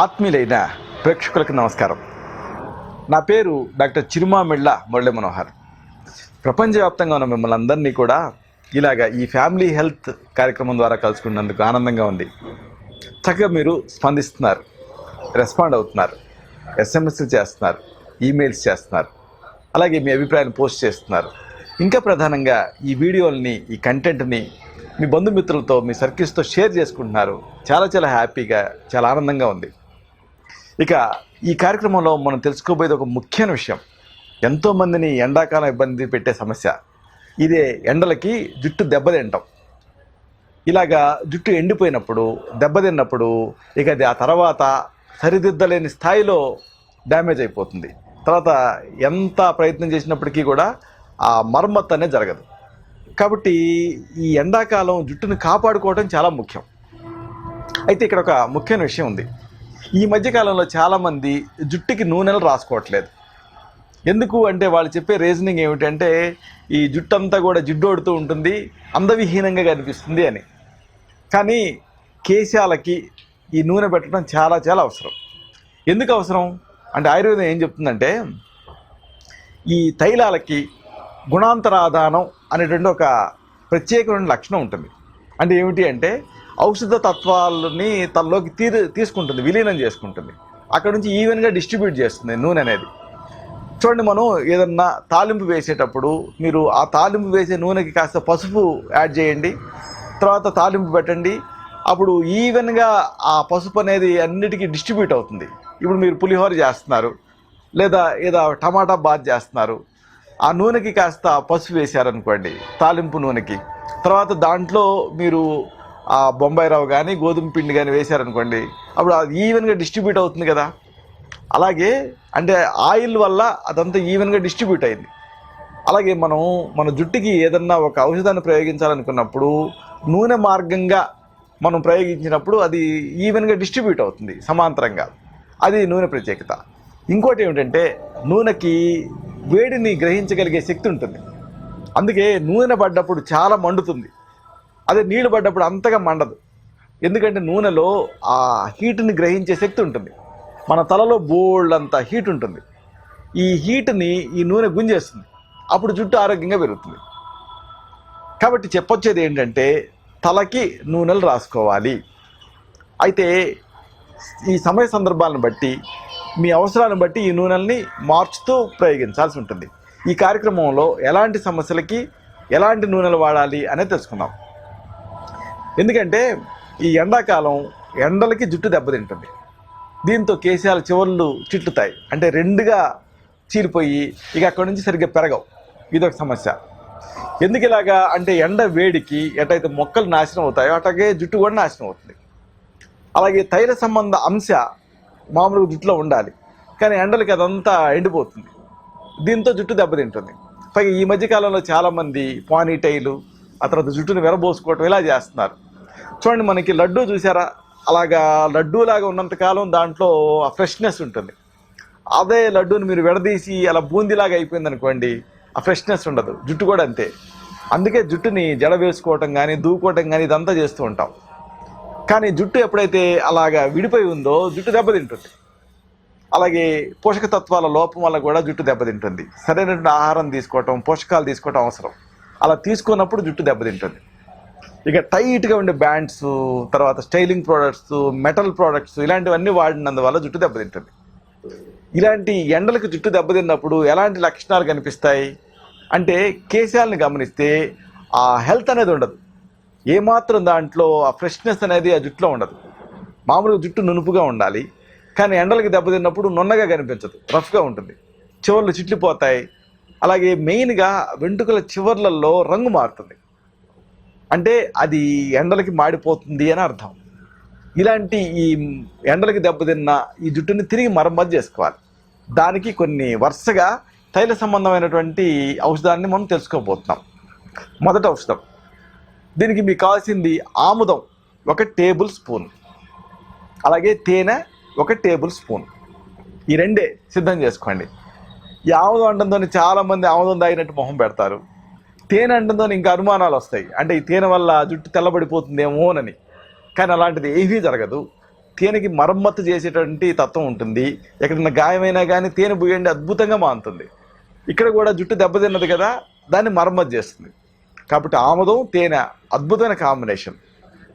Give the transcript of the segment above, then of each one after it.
ఆత్మీయులైన ప్రేక్షకులకు నమస్కారం. నా పేరు డాక్టర్ చిరుమామిళ్ళ మురళి మనోహర్. ప్రపంచవ్యాప్తంగా ఉన్న మిమ్మల్ని అందరినీ కూడా ఇలాగ ఈ ఫ్యామిలీ హెల్త్ కార్యక్రమం ద్వారా కలుసుకున్నందుకు ఆనందంగా ఉంది. చక్కగా మీరు స్పందిస్తున్నారు రెస్పాండ్ అవుతున్నారు ఎస్ఎంఎస్లు చేస్తున్నారు ఈమెయిల్స్ చేస్తున్నారు అలాగే మీ అభిప్రాయాన్ని పోస్ట్ చేస్తున్నారు. ఇంకా ప్రధానంగా ఈ వీడియోల్ని ఈ కంటెంట్ని మీ బంధుమిత్రులతో మీ సర్కిల్స్తో షేర్ చేసుకుంటున్నారు. చాలా చాలా హ్యాపీగా చాలా ఆనందంగా ఉంది. ఇక ఈ కార్యక్రమంలో మనం తెలుసుకోబోయేది ఒక ముఖ్యమైన విషయం. ఎంతోమందిని ఎండాకాలం ఇబ్బంది పెట్టే సమస్య. ఇదే ఎండలకి జుట్టు దెబ్బతింటాం ఇలాగా జుట్టు ఎండిపోయినప్పుడు దెబ్బతిన్నప్పుడు ఇక అది ఆ తర్వాత సరిదిద్దలేని స్థాయిలో డ్యామేజ్ అయిపోతుంది. తర్వాత ఎంత ప్రయత్నం చేసినప్పటికీ కూడా ఆ మరమ్మత్తు అనేది జరగదు. కాబట్టి ఈ ఎండాకాలం జుట్టును కాపాడుకోవడం చాలా ముఖ్యం. అయితే ఇక్కడ ఒక ముఖ్యమైన విషయం ఉంది. ఈ మధ్యకాలంలో చాలామంది జుట్టుకి నూనెలు రాసుకోవట్లేదు. ఎందుకు అంటే వాళ్ళు చెప్పే రీజనింగ్ ఏమిటంటే ఈ జుట్టు అంతా కూడా జిడ్డోడుతూ ఉంటుంది అందవిహీనంగా కనిపిస్తుంది అని. కానీ కేశాలకి ఈ నూనె పెట్టడం చాలా చాలా అవసరం. ఎందుకు అవసరం? అంటే ఆయుర్వేదం ఏం చెప్తుందంటే ఈ తైలాలకి గుణాంతరాధానం అనేటువంటి ఒక ప్రత్యేకమైన లక్షణం ఉంటుంది. అంటే ఏమిటి అంటే ఔషధ తత్వాలని తనలోకి తీ తీసుకుంటుంది విలీనం చేసుకుంటుంది. అక్కడ నుంచి ఈవెన్గా డిస్ట్రిబ్యూట్ చేస్తుంది నూనె అనేది. చూడండి మనం ఏదన్నా తాలింపు వేసేటప్పుడు మీరు ఆ తాలింపు వేసే నూనెకి కాస్త పసుపు యాడ్ చేయండి తర్వాత తాలింపు పెట్టండి. అప్పుడు ఈవెన్గా ఆ పసుపు అనేది అన్నిటికీ డిస్ట్రిబ్యూట్ అవుతుంది. ఇప్పుడు మీరు పులిహోర చేస్తున్నారు లేదా ఏదో టమాటా బాత్ చేస్తున్నారు. ఆ నూనెకి కాస్త పసుపు వేశారనుకోండి తాలింపు నూనెకి. తర్వాత దాంట్లో మీరు ఆ బొంబాయి రవ్వ కానీ గోధుమ పిండి కానీ వేశారనుకోండి అప్పుడు అది ఈవెన్గా డిస్ట్రిబ్యూట్ అవుతుంది కదా. అలాగే అంటే ఆయిల్ వల్ల అదంతా ఈవెన్గా డిస్ట్రిబ్యూట్ అయింది. అలాగే మనం మన జుట్టుకి ఏదన్నా ఒక ఔషధాన్ని ప్రయోగించాలనుకున్నప్పుడు నూనె మార్గంగా మనం ప్రయోగించినప్పుడు అది ఈవెన్గా డిస్ట్రిబ్యూట్ అవుతుంది సమాంతరంగా. అది నూనె ప్రత్యేకత. ఇంకోటి ఏమిటంటే నూనెకి వేడిని గ్రహించగలిగే శక్తి ఉంటుంది. అందుకే నూనె పడ్డప్పుడు చాలా మండుతుంది. అదే నీళ్ళు పడ్డప్పుడు అంతగా మండదు. ఎందుకంటే నూనెలో ఆ హీట్ని గ్రహించే శక్తి ఉంటుంది. మన తలలో బోల్డ్ అంత హీట్ ఉంటుంది. ఈ హీట్ని ఈ నూనె గుంజేస్తుంది. అప్పుడు జుట్టు ఆరోగ్యంగా పెరుగుతుంది. కాబట్టి చెప్పొచ్చేది ఏంటంటే తలకి నూనెలు రాసుకోవాలి. అయితే ఈ సమయ సందర్భాలను బట్టి మీ అవసరాలను బట్టి ఈ నూనెల్ని మార్చుతూ ప్రయోగించాల్సి ఉంటుంది. ఈ కార్యక్రమంలో ఎలాంటి సమస్యలకి ఎలాంటి నూనెలు వాడాలి అనేది తెలుసుకుందాం. ఎందుకంటే ఈ ఎండాకాలం ఎండలకి జుట్టు దెబ్బతింటుంది దీంతో కేశాల చివర్లు చిట్లుతాయి. అంటే రెండుగా చీలిపోయి ఇక అక్కడి నుంచి సరిగ్గా పెరగవు. ఇదొక సమస్య. ఎందుకు ఇలాగా? అంటే ఎండ వేడికి ఎటైతే మొక్కలు నాశనం అవుతాయో అట్లాగే జుట్టు కూడా నాశనం అవుతుంది. అలాగే తైల సంబంధ అంశ మామూలుగా జుట్టులో ఉండాలి. కానీ ఎండలకి అదంతా ఎండిపోతుంది. దీంతో జుట్టు దెబ్బతింటుంది పైగా ఈ మధ్యకాలంలో చాలామంది పానీటైలు ఆ తర్వాత జుట్టుని వెరబోసుకోవటం ఇలా చేస్తున్నారు. చూడండి మనకి లడ్డూ చూసారా? అలాగా లడ్డూలాగా ఉన్నంతకాలం దాంట్లో ఆ ఫ్రెష్నెస్ ఉంటుంది. అదే లడ్డూని మీరు విడదీసి అలా బూందీలాగా అయిపోయింది అనుకోండి ఆ ఫ్రెష్నెస్ ఉండదు. జుట్టు కూడా అంతే. అందుకే జుట్టుని జడ వేసుకోవటం కానీ దూకోవటం కానీ ఇదంతా చేస్తూ ఉంటాం. కానీ జుట్టు ఎప్పుడైతే అలాగా విడిపోయి ఉందో జుట్టు దెబ్బతింటుంది. అలాగే పోషక తత్వాల లోపం వల్ల కూడా జుట్టు దెబ్బతింటుంది. సరైనటువంటి ఆహారం తీసుకోవటం పోషకాలు తీసుకోవటం అవసరం. అలా తీసుకున్నప్పుడు జుట్టు దెబ్బతింటుంది. ఇక టైట్గా ఉండే బ్యాండ్స్ తర్వాత స్టైలింగ్ ప్రోడక్ట్స్ మెటల్ ప్రోడక్ట్స్ ఇలాంటివన్నీ వాడినందువల్ల జుట్టు దెబ్బతింటుంది. ఇలాంటి ఎండలకు జుట్టు దెబ్బతిన్నప్పుడు ఎలాంటి లక్షణాలు కనిపిస్తాయి? అంటే కేశాలను గమనిస్తే ఆ హెల్త్ అనేది ఉండదు. ఏమాత్రం దాంట్లో ఆ ఫ్రెష్నెస్ అనేది ఆ జుట్టులో ఉండదు. మామూలుగా జుట్టు నునుపుగా ఉండాలి. కానీ ఎండలకు దెబ్బతిన్నప్పుడు నున్నగా కనిపించదు. రఫ్గా ఉంటుంది. చివర్లు చిట్లిపోతాయి. అలాగే మెయిన్గా వెంట్రుకల చివర్లలో రంగు మారుతుంది. అంటే అది ఎండలకి మాడిపోతుంది అని అర్థం. ఇలాంటి ఈ ఎండలకి దెబ్బతిన్న ఈ జుట్టుని తిరిగి మరమ్మతు చేసుకోవాలి. దానికి కొన్ని వరుసగా తైల సంబంధమైనటువంటి ఔషధాన్ని మనం తెలుసుకోబోతున్నాం. మొదటి ఔషధం. దీనికి మీకు కావాల్సింది ఆముదం ఒక టేబుల్ స్పూన్. అలాగే తేనె ఒక టేబుల్ స్పూన్. ఈ రెండే సిద్ధం చేసుకోండి. ఈ ఆముదం అంటంతో చాలామంది ఆముదం తాగినట్టు మొహం పెడతారు. తేనె అంటంతో ఇంకా అనుమానాలు వస్తాయి. అంటే ఈ తేనె వల్ల జుట్టు తెల్లబడిపోతుందేమోనని కానీ అలాంటిది ఏమీ జరగదు. తేనెకి మరమ్మత్తు చేసేటువంటి తత్వం ఉంటుంది. ఎక్కడన్నా గాయమైనా కానీ తేనె బుయ్యండి అద్భుతంగా మారుతుంది. ఇక్కడ కూడా జుట్టు దెబ్బతిన్నది కదా దాన్ని మరమ్మతు చేస్తుంది. కాబట్టి ఆముదం తేనె అద్భుతమైన కాంబినేషన్.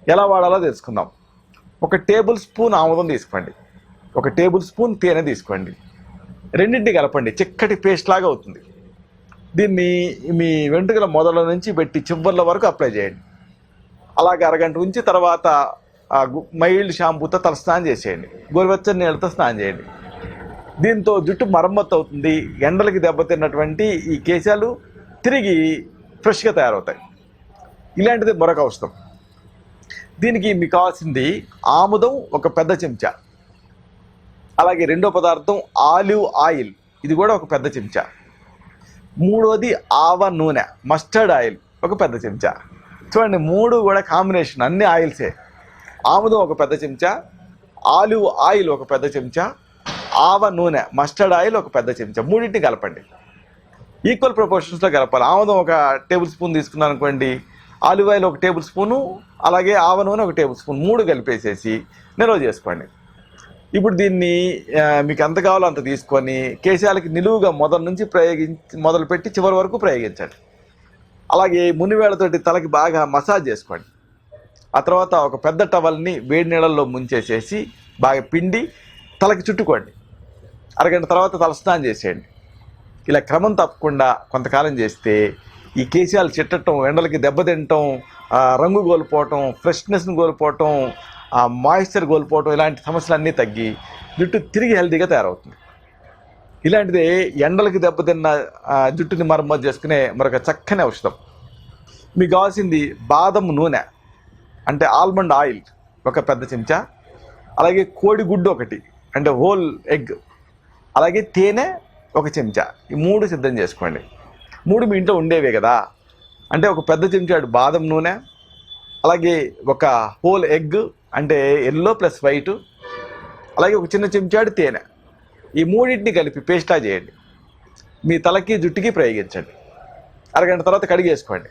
ఎలా వాడాలో తెలుసుకుందాం. ఒక టేబుల్ స్పూన్ ఆముదం తీసుకోండి. ఒక టేబుల్ స్పూన్ తేనె తీసుకోండి. రెండింటిని కలపండి. చిక్కటి పేస్ట్ లాగా అవుతుంది. దీన్ని మీ వెంట్రుకల మొదల నుంచి పెట్టి చివర్ల వరకు అప్లై చేయండి. అలాగే అరగంట ఉంచి తర్వాత ఆ గు- మైల్డ్ షాంపూతో తల స్నానం చేసేయండి. గోరువెచ్చని నీళ్ళతో స్నానం చేయండి. దీంతో జుట్టు మరమ్మతు అవుతుంది. ఎండలకి దెబ్బతిన్నటువంటి ఈ కేశాలు తిరిగి ఫ్రెష్గా తయారవుతాయి. ఇలాంటిది మరొక అవసరం. దీనికి మీకు కావాల్సింది ఆముదం ఒక పెద్ద చెంచా. అలాగే రెండో పదార్థం ఆలివ్ ఆయిల్. ఇది కూడా ఒక పెద్ద చెంచా. మూడోది ఆవ నూనె మస్టర్డ్ ఆయిల్ ఒక పెద్ద చెంచా. చూడండి మూడు కూడా కాంబినేషన్ అన్ని ఆయిల్సే ఆముదం ఒక పెద్ద చెంచా ఆలివ్ ఆయిల్ ఒక పెద్ద చెంచా ఆవ నూనె మస్టర్డ్ ఆయిల్ ఒక పెద్ద చెంచా. మూడింటిని కలపండి. ఈక్వల్ ప్రపోర్షన్స్లో కలపాలి. ఆముదం ఒక టేబుల్ స్పూన్ తీసుకున్నాను అనుకోండి ఆలివ్ ఆయిల్ ఒక టేబుల్ స్పూను అలాగే ఆవ నూనె ఒక టేబుల్ స్పూన్. మూడు కలిపేసేసి నిల్వ చేసుకోండి. ఇప్పుడు దీన్ని మీకు ఎంత కావాలో అంత తీసుకొని కేశాలకి నిలువుగా మొదల నుంచి ప్రయోగించి మొదలుపెట్టి చివరి వరకు ప్రయోగించండి. అలాగే మునివేళ్ళతోటి తలకి బాగా మసాజ్ చేసుకోండి. ఆ తర్వాత ఒక పెద్ద టవల్ని వేడి నీళ్ళల్లో ముంచేసేసి బాగా పిండి తలకి చుట్టుకోండి. అరగంట తర్వాత తలస్నానం చేసేయండి. ఇలా క్రమం తప్పకుండా కొంతకాలం చేస్తే ఈ కేశాలు చిట్టటం ఎండలకి దెబ్బతింటం రంగు కోల్పోవటం ఫ్రెష్నెస్ని కోల్పోవటం ఆ మాయిశ్చర్ కోల్పోవటం ఇలాంటి సమస్యలన్నీ తగ్గి జుట్టు తిరిగి హెల్తీగా తయారవుతుంది. ఇలాంటిది ఎండలకు దెబ్బతిన్న జుట్టుని మరమ్మతు చేసుకునే మరొక చక్కని ఔషధం. మీకు కావాల్సింది బాదం నూనె అంటే ఆల్మండ్ ఆయిల్ ఒక పెద్ద చెంచా అలాగే కోడిగుడ్డు ఒకటి అంటే హోల్ ఎగ్ అలాగే తేనె ఒక చెంచా. ఈ మూడు సిద్ధం చేసుకోండి. మూడు మీ ఇంట్లో ఉండేవే కదా. అంటే ఒక పెద్ద చెంచాడు బాదం నూనె అలాగే ఒక హోల్ ఎగ్ అంటే ఎల్లో ప్లస్ వైట్ అలాగే ఒక చిన్న చెంచాడు తేనె. ఈ మూడింటిని కలిపి పేస్టా చేయండి. మీ తలకి జుట్టుకి ప్రయోగించండి. అరగంట తర్వాత కడిగేసుకోండి.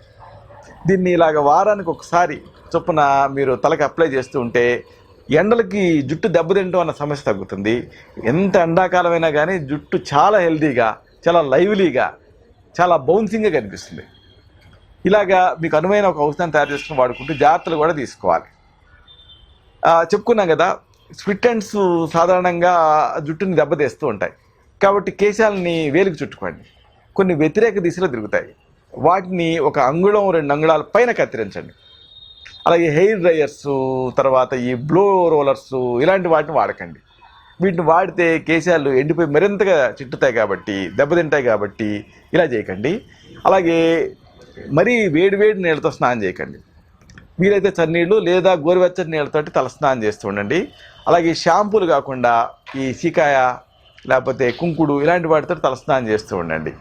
దీన్ని ఇలాగ వారానికి ఒకసారి చొప్పున మీరు తలకి అప్లై చేస్తూ ఉంటే ఎండలకి జుట్టు దెబ్బతింటం అన్న సమస్య తగ్గుతుంది. ఎంత ఎండాకాలమైనా కానీ జుట్టు చాలా హెల్తీగా చాలా లైవ్లీగా చాలా బౌన్సింగ్గా కనిపిస్తుంది. ఇలాగా మీకు అనువైన ఒక ఔషధాన్ని తయారు చేసుకుని వాడుకుంటూ జాగ్రత్తలు కూడా తీసుకోవాలి. చెప్పుకున్నాం కదా స్ప్లిట్ ఎండ్స్ సాధారణంగా జుట్టుని దెబ్బతీస్తూ ఉంటాయి. కాబట్టి కేశాలని వేలికి చుట్టుకోండి. కొన్ని వ్యతిరేక దిశలో తిరుగుతాయి. వాటిని ఒక అంగుళం రెండు అంగుళాల పైన కత్తిరించండి. అలాగే హెయిర్ డ్రైయర్స్ తర్వాత ఈ బ్లో రోలర్స్ ఇలాంటి వాటిని వాడకండి. వీటిని వాడితే కేశాలు ఎండిపోయి మరింతగా చిట్టుతాయి కాబట్టి దెబ్బతింటాయి కాబట్టి ఇలా చేయకండి. అలాగే మరీ వేడి వేడి నీళ్ళతో స్నానం చేయకండి. వీలైతే చన్నీళ్ళు లేదా గోరువెచ్చని నీళ్ళతోటి తలస్నానం చేస్తుండండి చేస్తూ ఉండండి. అలాగే షాంపూలు కాకుండా ఈ సీకాయ లేకపోతే కుంకుడు ఇలాంటి వాటితో తలస్నానం చేస్తూ ఉండండి.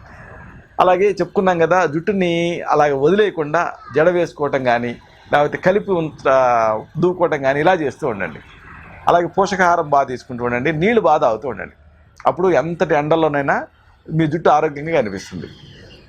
అలాగే చెప్పుకున్నాం కదా జుట్టుని అలాగే వదిలేయకుండా జడ వేసుకోవటం కానీ లేకపోతే కలిపి ఉంచ దూకోవటం కానీ ఇలా చేస్తూ ఉండండి. అలాగే పోషకాహారం బాగా తీసుకుంటూ ఉండండి నీళ్ళు బాగా తాగుతూ ఉండండి. అప్పుడు ఎంతటి ఎండల్లోనైనా మీ జుట్టు ఆరోగ్యంగా కనిపిస్తుంది.